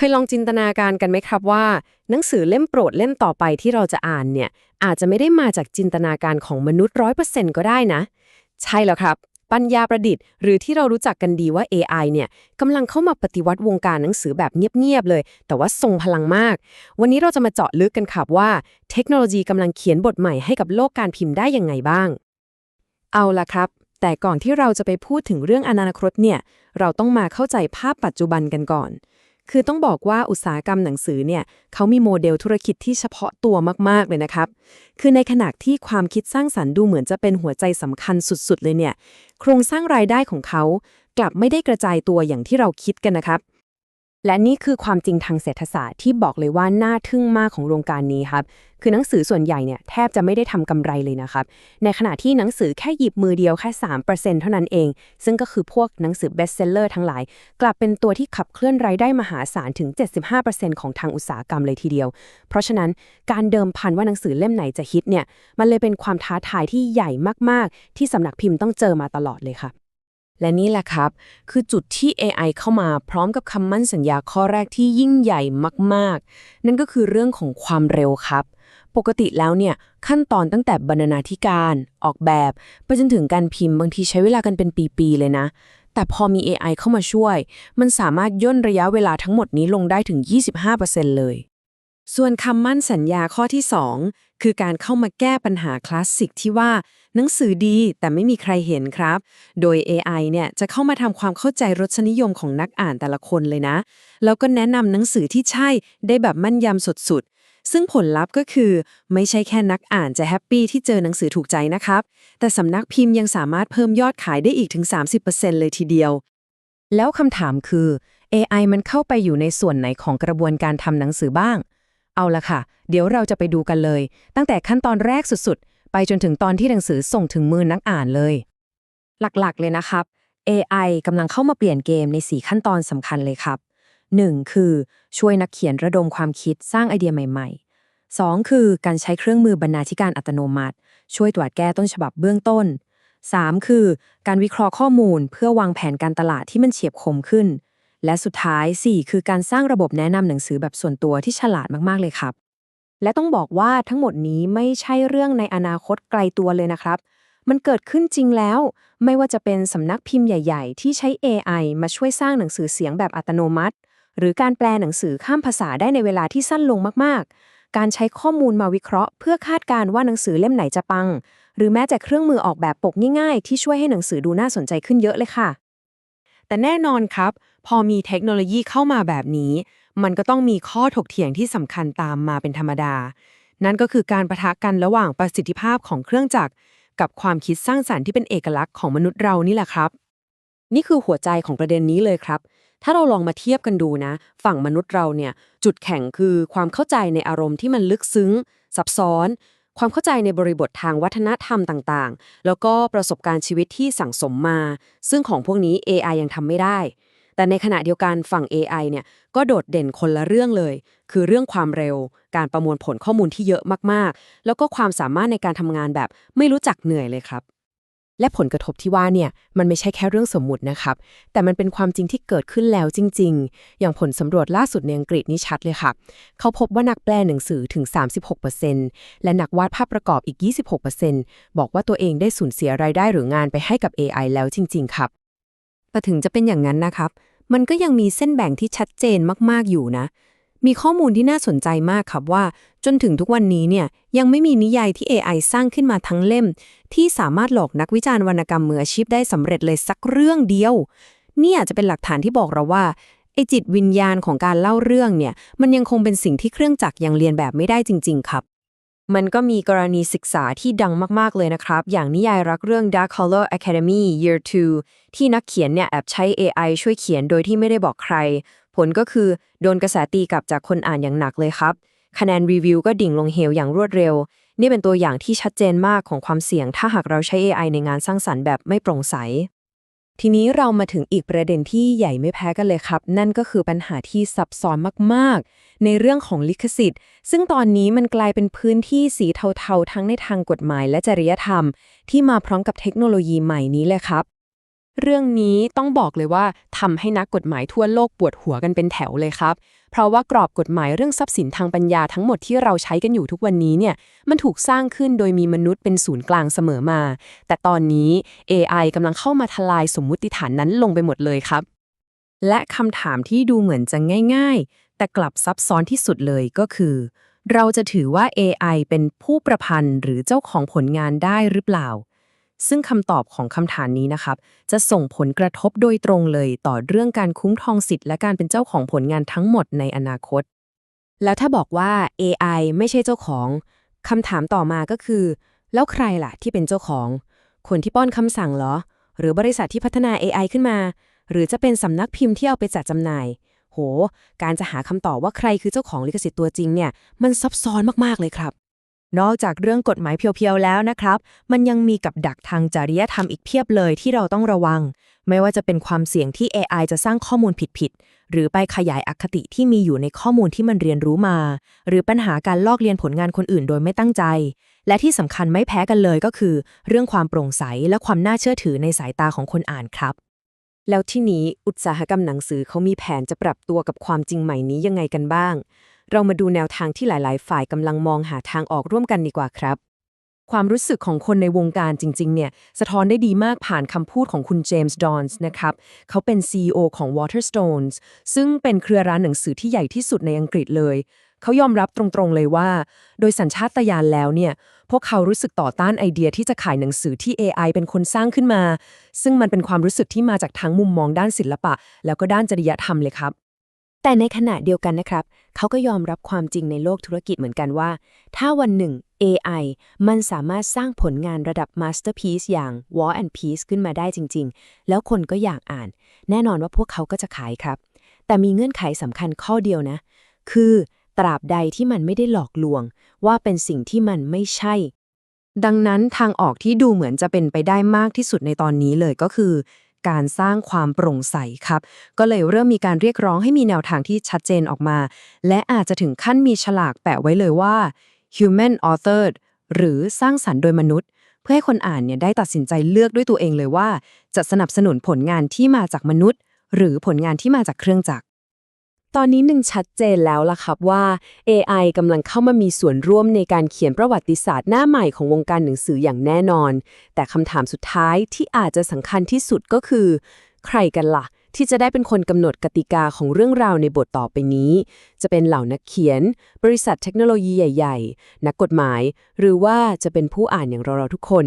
เคยลองจินตนาการกันไหมครับว่า หนังสือเล่มโปรดเล่มต่อไปที่เราจะอ่านเนี่ย อาจจะไม่ได้มาจากจินตนาการของมนุษย์ร้อยเปอร์เซ็นต์ก็ได้นะ ใช่แล้วครับ ปัญญาประดิษฐ์ หรือที่เรารู้จักกันดีว่า AI เนี่ยกำลังเข้ามาปฏิวัติวงการหนังสือแบบเงียบๆเลย แต่ว่าทรงพลังมาก วันนี้เราจะมาเจาะลึกกันครับว่า เทคโนโลยีกำลังเขียนบทใหม่ให้กับโลกการพิมพ์ได้ยังไงบ้าง เอาล่ะครับ แต่ก่อนที่เราจะไปพูดถึงเรื่องอนาคตเนี่ยเราต้องมาเข้าใจภาพปัจจุบันกันก่อน คือต้องบอกว่าอุตสาหกรรมหนังสือเนี่ยเขามีโมเดลธุรกิจที่เฉพาะตัวมาก ๆ เลยนะครับ คือในขณะที่ความคิดสร้างสรรค์ดูเหมือนจะเป็นหัวใจสำคัญสุด ๆ เลยเนี่ย โครงสร้างรายได้ของเขากลับไม่ได้กระจายตัวอย่างที่เราคิดกันนะครับ และนี่คือความจริงทางเศรษฐศาสตร์ที่บอกเลยว่าน่าทึ่งมากของโรงการนี้ครับ คือหนังสือส่วนใหญ่เนี่ยแทบจะไม่ได้ทำกำไรเลยนะครับ ในขณะที่หนังสือแค่หยิบมือเดียวแค่ 3%เท่านั้นเอง ซึ่งก็คือพวกหนังสือเบสเซลเลอร์ทั้งหลาย กลับเป็นตัวที่ขับเคลื่อนรายได้มหาศาลถึง 75%ของทางอุตสาหกรรมเลยทีเดียว เพราะฉะนั้นการเดิมพันว่าหนังสือเล่มไหนจะฮิตเนี่ยมันเลยเป็นความท้าทายที่ใหญ่มากๆ ที่สำนักพิมพ์ต้องเจอมาตลอดเลยค่ะ และนี่แหละครับ คือจุดที่ AI เข้ามาพร้อมกับคำมั่นสัญญาข้อแรกที่ยิ่งใหญ่มาก ๆ นั่นก็คือเรื่องของความเร็วครับ ปกติแล้วเนี่ย ขั้นตอนตั้งแต่บรรณาธิการ ออกแบบไปจนถึงการพิมพ์บางทีใช้เวลากันเป็นปีๆเลยนะ แต่พอมี AI เข้ามาช่วย มันสามารถย่นระยะเวลาทั้งหมดนี้ลงได้ถึง 25%เลย ส่วนคำมั่นสัญญาข้อที่ 2 คือการเข้ามาแก้ปัญหาคลาสสิกที่ว่าหนังสือดีแต่ไม่มีใครเห็นครับ โดย AI เนี่ยจะเข้ามาทำความเข้าใจรสนิยมของนักอ่านแต่ละคนเลยนะ แล้วก็แนะนำหนังสือที่ใช่ได้แบบมั่นยำสุดๆ ซึ่งผลลัพธ์ก็คือ ไม่ใช่แค่นักอ่านจะแฮปปี้ที่เจอหนังสือถูกใจนะครับ แต่สำนักพิมพ์ยังสามารถเพิ่มยอดขายได้อีกถึง 30%เลยทีเดียว แล้วคำถามคือ AI มันเข้าไปอยู่ในส่วนไหนของกระบวนการทำหนังสือบ้าง เอาละค่ะ เดี๋ยวเราจะไปดูกันเลย ตั้งแต่ขั้นตอนแรกสุดๆ ไปจนถึงตอนที่หนังสือส่งถึงมือนักอ่านเลย หลักๆเลยนะครับ AI กำลังเข้ามาเปลี่ยนเกมใน 4 ขั้นตอนสำคัญเลยครับ 1. คือช่วยนักเขียนระดมความคิดสร้างไอเดียใหม่ ๆ 2. คือการใช้เครื่องมือบรรณาธิการอัตโนมัติ ช่วยตรวจแก้ต้นฉบับเบื้องต้น 3. คือการวิเคราะห์ข้อมูลเพื่อวางแผนการตลาดที่มันเฉียบคมขึ้น และสุดท้าย 4 คือการสร้างระบบแนะนำหนังสือแบบส่วนตัวที่ฉลาดมากๆเลยครับ และต้องบอกว่าทั้งหมดนี้ไม่ใช่เรื่องในอนาคตไกลตัวเลยนะครับ มันเกิดขึ้นจริงแล้ว ไม่ว่าจะเป็นสำนักพิมพ์ใหญ่ ๆ ที่ใช้ AI มาช่วยสร้างหนังสือเสียงแบบอัตโนมัติ หรือการแปลหนังสือข้ามภาษาได้ในเวลาที่สั้นลงมากๆ การใช้ข้อมูลมาวิเคราะห์ เพื่อคาดการณ์ว่าหนังสือเล่มไหนจะปัง หรือแม้แต่เครื่องมือออกแบบปกง่าย ๆ ที่ช่วยให้หนังสือดูน่าสนใจขึ้นเยอะเลยค่ะ แต่แน่นอนครับ พอมีเทคโนโลยีเข้ามาแบบนี้ มันก็ต้องมีข้อถกเถียงที่สำคัญตามมาเป็นธรรมดา นั่นก็คือการประทะกันระหว่างประสิทธิภาพของเครื่องจักร กับความคิดสร้างสรรค์ที่เป็นเอกลักษณ์ของมนุษย์เรานี่แหละครับ นี่คือหัวใจของประเด็นนี้เลยครับ ถ้าเราลองมาเทียบกันดูนะ ฝั่งมนุษย์เราเนี่ย จุดแข็งคือความเข้าใจในอารมณ์ที่มันลึกซึ้ง ซับซ้อน ความเข้าใจในบริบททางวัฒนธรรมต่างๆ แล้วก็ประสบการณ์ชีวิตที่สั่งสมมา ซึ่งของพวกนี้ AI ยังทำไม่ได้ แต่ในขณะเดียวกันฝั่ง AI เนี่ยก็โดดเด่นคนละเรื่องเลย คือเรื่องความเร็ว การประมวลผลข้อมูลที่เยอะมากๆ แล้วก็ความสามารถในการทำงานแบบไม่รู้จักเหนื่อยเลยครับ และผลกระทบที่ว่าเนี่ยมันไม่ใช่แค่เรื่องสมมุตินะครับ แต่มันเป็นความจริงที่เกิดขึ้นแล้วจริง ๆ อย่างผลสำรวจล่าสุดในอังกฤษนี่ชัดเลยค่ะ เขาพบว่านักแปลหนังสือถึง 36%และนักวาดภาพประกอบอีก 26%บอกว่าตัวเองได้สูญเสียรายได้หรืองานไปให้กับ AI แล้วจริง ๆ ครับแต่ถึงจะเป็นอย่างนั้นนะครับ มันก็ยังมีเส้นแบ่งที่ชัดเจนมากๆอยู่นะ มีข้อมูลที่น่าสนใจมากครับว่า จนถึงทุกวันนี้เนี่ยยังไม่มีนิยายที่ AI สร้างขึ้นมาทั้งเล่ม ที่สามารถหลอกนักวิจารณ์วรรณกรรมมืออาชีพได้สำเร็จเลยสักเรื่องเดียว นี่อาจจะเป็นหลักฐานที่บอกเราว่าไอจิตวิญญาณของการเล่าเรื่องเนี่ยมันยังคงเป็นสิ่งที่เครื่องจักรยังเรียนแบบไม่ได้จริง ๆ ครับ มันก็มีกรณีศึกษาที่ดังมาก ๆ เลยนะครับ อย่างนิยายรักเรื่อง Dark Color Academy Year 2 ที่นักเขียนเนี่ยแอบใช้ AI ช่วยเขียนโดยที่ไม่ได้บอกใคร ผลก็คือโดนกระแสตีกลับจากคนอ่านอย่างหนักเลยครับ คะแนนรีวิวก็ดิ่งลงเหวอย่างรวดเร็ว นี่เป็นตัวอย่างที่ชัดเจนมากของความเสี่ยง ถ้าหากเราใช้ AI ในงานสร้างสรรค์แบบไม่โปร่งใส ทีนี้เรามาถึงอีกประเด็นที่ใหญ่ไม่แพ้กันเลยครับ นั่นก็คือปัญหาที่ซับซ้อนมากๆ ในเรื่องของลิขสิทธิ์ ซึ่งตอนนี้มันกลายเป็นพื้นที่สีเทาๆ ทั้งในทางกฎหมายและจริยธรรม ที่มาพร้อมกับเทคโนโลยีใหม่นี้เลยครับ เรื่องนี้ต้องบอกเลยว่าทำให้นักกฎหมายทั่วโลกปวดหัวกันเป็นแถวเลยครับ เพราะว่ากรอบกฎหมายเรื่องทรัพย์สินทางปัญญาทั้งหมดที่เราใช้กันอยู่ทุกวันนี้เนี่ยมันถูกสร้างขึ้นโดยมีมนุษย์เป็นศูนย์กลางเสมอมา แต่ตอนนี้ AI กำลังเข้ามาทลายสมมุติฐานนั้นลงไปหมดเลยครับ และคำถามที่ดูเหมือนจะง่าย ๆ แต่กลับซับซ้อนที่สุดเลยก็คือ เราจะถือว่า AI เป็นผู้ประพันธ์หรือเจ้าของผลงานได้หรือเปล่า ซึ่งคำตอบของคำถามนี้นะครับ จะส่งผลกระทบโดยตรงเลยต่อเรื่องการคุ้มครองสิทธิ์และการเป็นเจ้าของผลงานทั้งหมดในอนาคต แล้วถ้าบอกว่า AI ไม่ใช่เจ้าของคำถามต่อมาก็คือ แล้วใครล่ะที่เป็นเจ้าของ คนที่ป้อนคำสั่งเหรอ หรือบริษัทที่พัฒนา AI ขึ้นมา หรือจะเป็นสำนักพิมพ์ที่เอาไปจัดจำหน่าย โห การจะหาคำตอบว่าใครคือเจ้าของลิขสิทธิ์ตัวจริงเนี่ย มันซับซ้อนมากๆเลยครับ นอกจากเรื่องกฎหมายเพียวๆแล้วนะครับ มันยังมีกับดักทางจริยธรรมอีกเพียบเลยที่เราต้องระวัง ไม่ว่าจะเป็นความเสี่ยงที่ AI จะสร้างข้อมูลผิดๆ หรือไปขยายอคติที่มีอยู่ในข้อมูลที่มันเรียนรู้มา หรือปัญหาการลอกเลียนผลงานคนอื่นโดยไม่ตั้งใจ และที่สำคัญไม่แพ้กันเลยก็คือ เรื่องความโปร่งใสและความน่าเชื่อถือในสายตาของคนอ่านครับ แล้วที่นี้อุตสาหกรรมหนังสือเขามีแผนจะปรับตัวกับความจริงใหม่นี้ยังไงกันบ้าง เรามาดูแนวทางที่หลาย ๆ ฝ่ายกำลังมองหาทางออกร่วมกันดีกว่าครับ ความรู้สึกของคนในวงการจริง ๆ เนี่ย สะท้อนได้ดีมากผ่านคำพูดของคุณเจมส์ดอนส์นะครับ เขาเป็น CEO ของ Waterstones ซึ่งเป็นเครือร้านหนังสือที่ใหญ่ที่สุดในอังกฤษเลย เขายอมรับตรง ๆ เลยว่า โดยสัญชาตญาณแล้วเนี่ย พวกเขารู้สึกต่อต้านไอเดียที่จะขายหนังสือที่ AI เป็นคนสร้างขึ้นมา ซึ่งมันเป็นความรู้สึกที่มาจากทั้งมุมมองด้านศิลปะ แล้วก็ด้านจริยธรรมเลยครับ แต่ในขณะเดียวกันนะครับ เขาก็ยอมรับความจริงในโลกธุรกิจเหมือนกันว่า ถ้าวันหนึ่ง AI มันสามารถสร้างผลงานระดับ Masterpiece อย่าง War and Peace ขึ้นมาได้จริง ๆ แล้วคนก็อยากอ่าน แน่นอนว่าพวกเขาก็จะขายครับ แต่มีเงื่อนไขสำคัญข้อเดียวนะ คือตราบใดที่มันไม่ได้หลอกลวง ว่าเป็นสิ่งที่มันไม่ใช่ ดังนั้นทางออกที่ดูเหมือนจะเป็นไปได้มากที่สุดในตอนนี้เลยก็คือ การสร้างความโปร่งใสครับ ก็เลยเริ่มมีการเรียกร้องให้มีแนวทางที่ชัดเจนออกมา และอาจจะถึงขั้นมีฉลากแปะไว้เลยว่า human authored หรือสร้างสรรค์โดยมนุษย์ เพื่อให้คนอ่านเนี่ยได้ตัดสินใจเลือกด้วยตัวเองเลยว่า จะสนับสนุนผลงานที่มาจากมนุษย์ หรือผลงานที่มาจากเครื่องจักร ตอนนี้หนึ่งชัดเจนแล้วล่ะครับว่า AI กำลังเข้ามามีส่วนร่วมในการเขียนประวัติศาสตร์หน้าใหม่ของวงการหนังสืออย่างแน่นอน แต่คำถามสุดท้ายที่อาจจะสำคัญที่สุดก็คือ ใครกันล่ะ ที่จะได้เป็นคนกำหนดกติกาของเรื่องราวในบทต่อไปนี้ จะเป็นเหล่านักเขียน บริษัทเทคโนโลยีใหญ่ ๆ นักกฎหมาย หรือว่าจะเป็นผู้อ่านอย่างเราๆทุกคน